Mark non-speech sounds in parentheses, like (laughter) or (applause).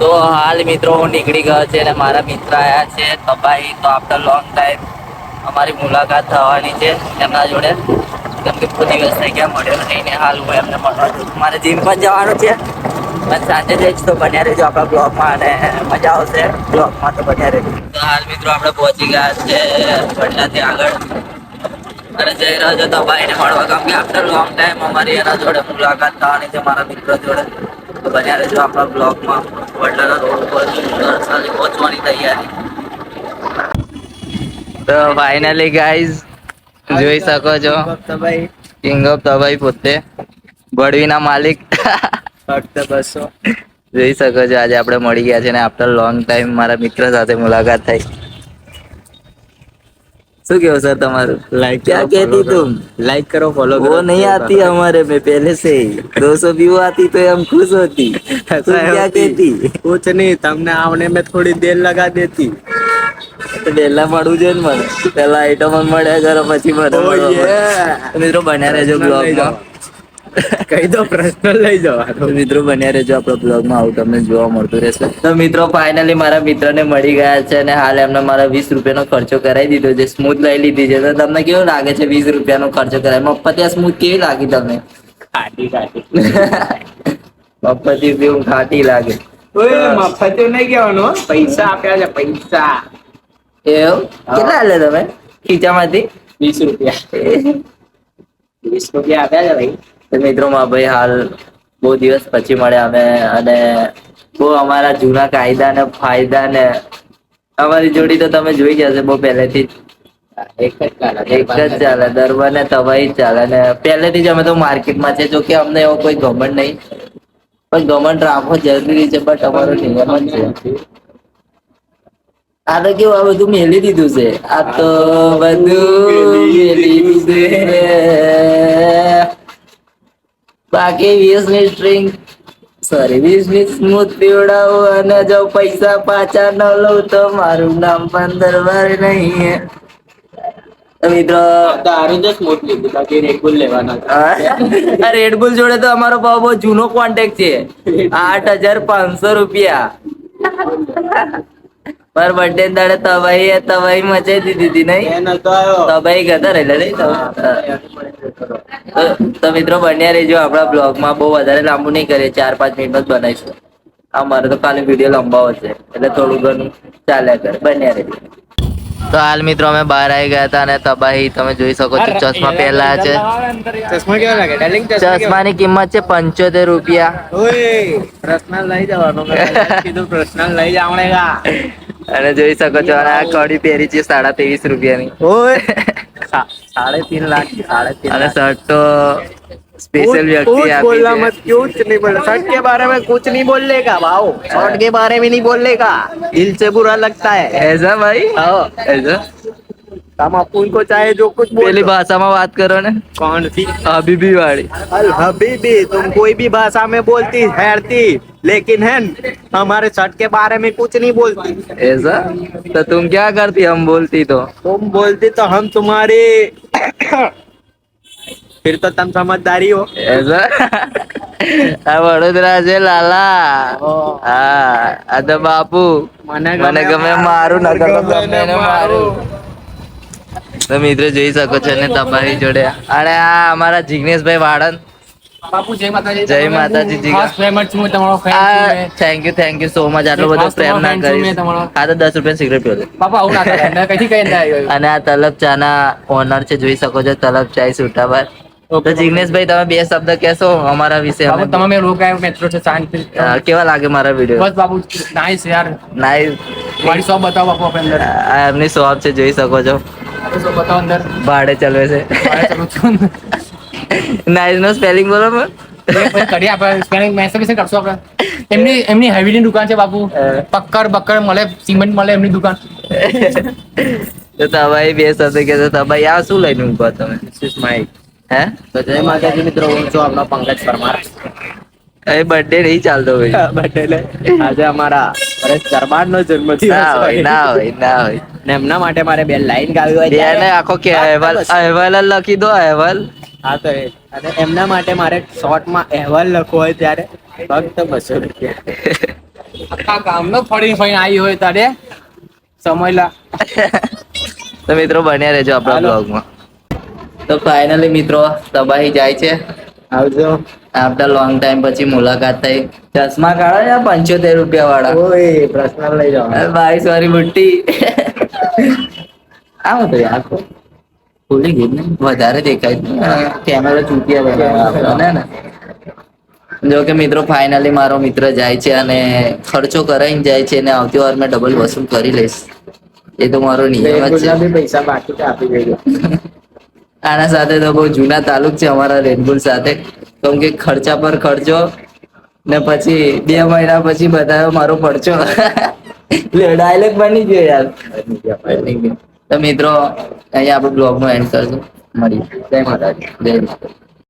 તો હાલ મિત્રો હું નીકળી ગયો છે અને મારા મિત્ર આવ્યા છે તબાઈ તો આફ્ટર લોંગ ટાઈમ અમારી મુલાકાત થવાની છે એમના જોડે. કેમ કે બહુ દિવસ થઈ ગયા મળ્યો નહીં ને હાલ હું એમને મળવા છું. મારે જીમ પણ જવાનું છે. પણ સાંજે જઈશ તો બન્યા રહેજો આપણા બ્લોગમાં અને મજા આવશે. બ્લોગમાં તો બન્યા રહેજો. તો હાલ મિત્રો આપણે પહોંચી ગયા છે ગઢડાથી આગળ. અને જઈ રહ્યો છો તબાઈને મળવા. કેમ કે આફ્ટર લોંગ ટાઈમ અમારી એના જોડે મુલાકાત થવાની છે, મારા મિત્ર જોડે. તો બન્યા રહેજો આપણા બ્લોગમાં વડલાના રોડ ઉપર દર પહોંચવાની તૈયારી. તો ફાઇનલી ગાઈઝ જોઈ શકો છો. કિંગ ઓફ તબાઈ પોતે. બળવીના માલિક. ફક્ત બસો. જોઈ શકો છો આજે આપણે મળી ગયા છે ને આફ્ટર લોંગ ટાઈમ મારા મિત્ર સાથે મુલાકાત થઈ. શું કેવું સર તમારું लाइक क्या कहती तुम लाइक करो फॉलो वो नहीं आती हमारे में पहले से ही दो सौ व्यू आती तो हम खुश होती तुम क्या कहती कुछ नहीं तुमने आने में थोड़ी देर लगा देती તો પહેલા મળવું જોઈએ ને મને પહેલા આઈટમ મળ્યા કરો પછી મને Oh, મળો. yeah. તો મિત્રો બન્યા રહેજો બ્લોગમાં કઈ દો પ્રશ્ન લઈ જવાનો. મિત્રો બન્યા રહેજો આપણા બ્લોગમાં. આવું તમને જોવા મળતું રહેશે. તો મિત્રો ફાઇનલી મારા મિત્રને મળી ગયા છે અને હાલ એમને મારા વીસ રૂપિયાનો ખર્ચો કરાવી દીધો છે. સ્મૂથ લઈ લીધી છે. તો તમને કેવું લાગે છે વીસ રૂપિયાનો ખર્ચો કરાય મફતિયા સ્મૂથ કેવી લાગી તમને? ખાટી ખાટી. મફતી પીવું ખાટી લાગે. મફત નહીં કહેવાનો પૈસા આપ્યા છે પૈસા. એવું? કેટલા લે તમે? ખીચામાંથી? વીસ રૂપિયા. (laughs) વીસ રૂપિયા આપ્યા છે ભાઈ. તો મિત્રો માં ભાઈ હાલ બહુ દિવસ પછી મળ્યા અમે અને બહુ અમારા જૂના કાયદા ને ફાયદા ને અમારી જોડી તો તમે જોઈ જશે બહુ પહેલેથી એક જ ચાલે દરબાર ને તવાઈ જ ચાલે ને પહેલેથી જ અમે તો માર્કેટમાં છે જો કે અમને એવો કોઈ ગમન નહીં. પણ ગમન રાખવો જરૂરી છે બટ અમારો નિયમ જ છે. આ તો કેવું આ બધું મેલી દીધું છે. આ તો બધું મેલી દીધું છે. બાકી વીસની સ્ટ્રિંગ સોરી વીસની સ્મૂથ પીવડાવું અને જો પૈસા પાછા ન લઉં તો મારું નામ પણ દરબાર નહીં હે. મિત્રો દારૂ તો સ્મૂથ લીધું બાકી રેડબુલ લેવાના આ રેડબુલ જોડે તો અમારો બહુ બહુ જૂનો કોન્ટેક્ટ છે. આઠ હજાર પાંચસો રૂપિયા. પર બર્થડે દાડે તવાઈ તવાઈ મચાઈ દીધી હતી નહીં? તવાઈ ગતા રહેલા નહીં? તો- તો મિત્રો બન્યા રહેજો આપણા બ્લોગમાં બહુ વધારે લાંબુ નહીં કરીએ ચાર પાંચ મિનિટ જ બનાવીશું. અમારે તો ખાલી વીડિયો લંબાવો છે એટલે થોડું ઘણું ચાલ્યા કરે. બન્યા રહેજો. તો હાલ મિત્રો અમે બહાર આવી ગયા હતા અને તબાહી તમે જોઈ શકો છો ચશ્મા પહેલા છે. ચશ્મા કેવા લાગે? ડાર્લિંગ ચશ્માની કિંમત છે પંચોતેર રૂપિયા. લઈ જવાનો કીધું લઈ અને જોઈ શકો છો આ કડી પહેરી છે સાડા ત્રેવીસ રૂપિયાની. ઓય. साढ़े तीन लाख साढ़े तीन अरे सर तो स्पेशल व्यक्ति बोलना मत कुछ नहीं बोल शर्ट के बारे में कुछ नहीं बोल लेगा भाव। शर्ट के बारे में नहीं बोल लेगा दिल से बुरा लगता है। ऐसा भाई? हाँ, ऐसा। એસા हम अपन को चाहे जो कुछ પેલી बोलो ભાષામાં વાત કરો ને कौन सी હબીબી વાળી अल हबीबी तुम कोई भी भाषा में बोलती हैरती लेकिन है न, हमारे शर्ट के बारे में कुछ नहीं बोलती ऐसा तो तुम क्या करती हम बोलती तो तुम बोलती तो हम तुम्हारे फिर तो तुम समझदारी हो ऐसा આ વડોદરા છે લાલા हाँ। હા આ તો બાપુ મને મને ગમે મારું નકર તો ગમે એને મારું તો મિત્રો જોઈ શકો છો ને તમારી જોડે. અને આ અમારા જિગ્નેશભાઈ વાળન બાપુ જય માતાજી. જય માતાજી, ખાસ પ્રેમ છું તમારો fan છું આ મેં. Thank you thank you so much આટલો બધો પ્રેમ ના છું મેં કરીશ તમારો. આ તો દસ રૂપિયા સિગરેટ પીવો છે. બાપા આવું ના કરે. મેં કઈથી કઈ ના આવ્યો અને આ તલબ ચાના ઓનર છે જોઈ શકો છો તલબ ચાય સુટાબાદ તો જિગ્નેશભાઈ તમે બે શબ્દ કહેશો અમારા વિશે બાપુ તમે મેં રોકાયો મેટ્રો છે શાંતિ. કેવા લાગે મારા વીડિયો બસ નાઈસ યાર. નાઈસ મારી શોપ બતાવો બાપુ આપણે અંદર. આ એમની શોપ છે જોઈ શકો છો. ભાડે ચલવે છે. નાઇસ નો સ્પેલિંગ બોલો કરી આપણે સ્પેલિંગ મેસેજ વિશે કરશું આપણે. એમની એમની હેવીની દુકાન છે બાપુ. પક્કર બક્કર મળે સિમેન્ટ મળે એમની દુકાન. તો તબાઈ બે સાથે કે તો તબાઈ આ શું લઈને ઊભા તમે? સિસ હે? તો જય માતાજી મિત્રો હું છું આપણો પંકજ પરમાર. એ બર્થડે નહીં ચાલતો ભાઈ. બર્થડે આજે અમારા પરેશ પરમાર નો જન્મ દિવસ ના હોય. ના હોય ના હોય. ને એમના માટે મારે બે લાઈન ગાવી હોય બેને ત્યારે- આખો કે અહેવાલ અહેવાલ લખી દો અહેવાલ. હા તો એ. અને એમના માટે મારે શોર્ટમાં અહેવાલ લખવો હોય ત્યારે ફક્ત બસો રૂપિયા. ગામનો ફરીને ફરીને આવી હોય તારે. સમય લા. તો મિત્રો બન્યા રહેજો આપણા. બ્લોગમાં તો ફાઇનલી મિત્રો તબાહી જાય છે. આવજો. આફ્ટર લોંગ ટાઈમ પછી મુલાકાત થઈ. ચશ્મા કાઢો યાર પંચોતેર રૂપિયા વાળા ઓય પ્રશ્ન લઈ જાઓ બાવીસ વાળી બુટ્ટી. આમ તો યાર ભૂલી ગઈ ને વધારે દેખાય કેમેરા ચૂંટિયા બનાવ્યા ને જો કે મિત્રો ફાઇનલી મારો મિત્ર જાય છે અને ખર્ચો કરાઈને જાય છે અને આવતી વાર મેં ડબલ વસૂલ કરી લઈશ. એ તો મારો નિયમ જ છે. પૈસા બાકી આપી દેજો. (laughs) આના સાથે તો બહુ જૂના તાલુક છે અમારા રેનબુલ સાથે. કેમ કે ખર્ચા પર ખર્ચો ને પછી બે મહિના પછી બતાવ્યો મારો પડચો. (laughs) ડાયલોગ બની ગયો યાર. તો મિત્રો, અહીંયા આપણે બ્લોગનો એન્ડ કરશું મળી જય માતાજી. જય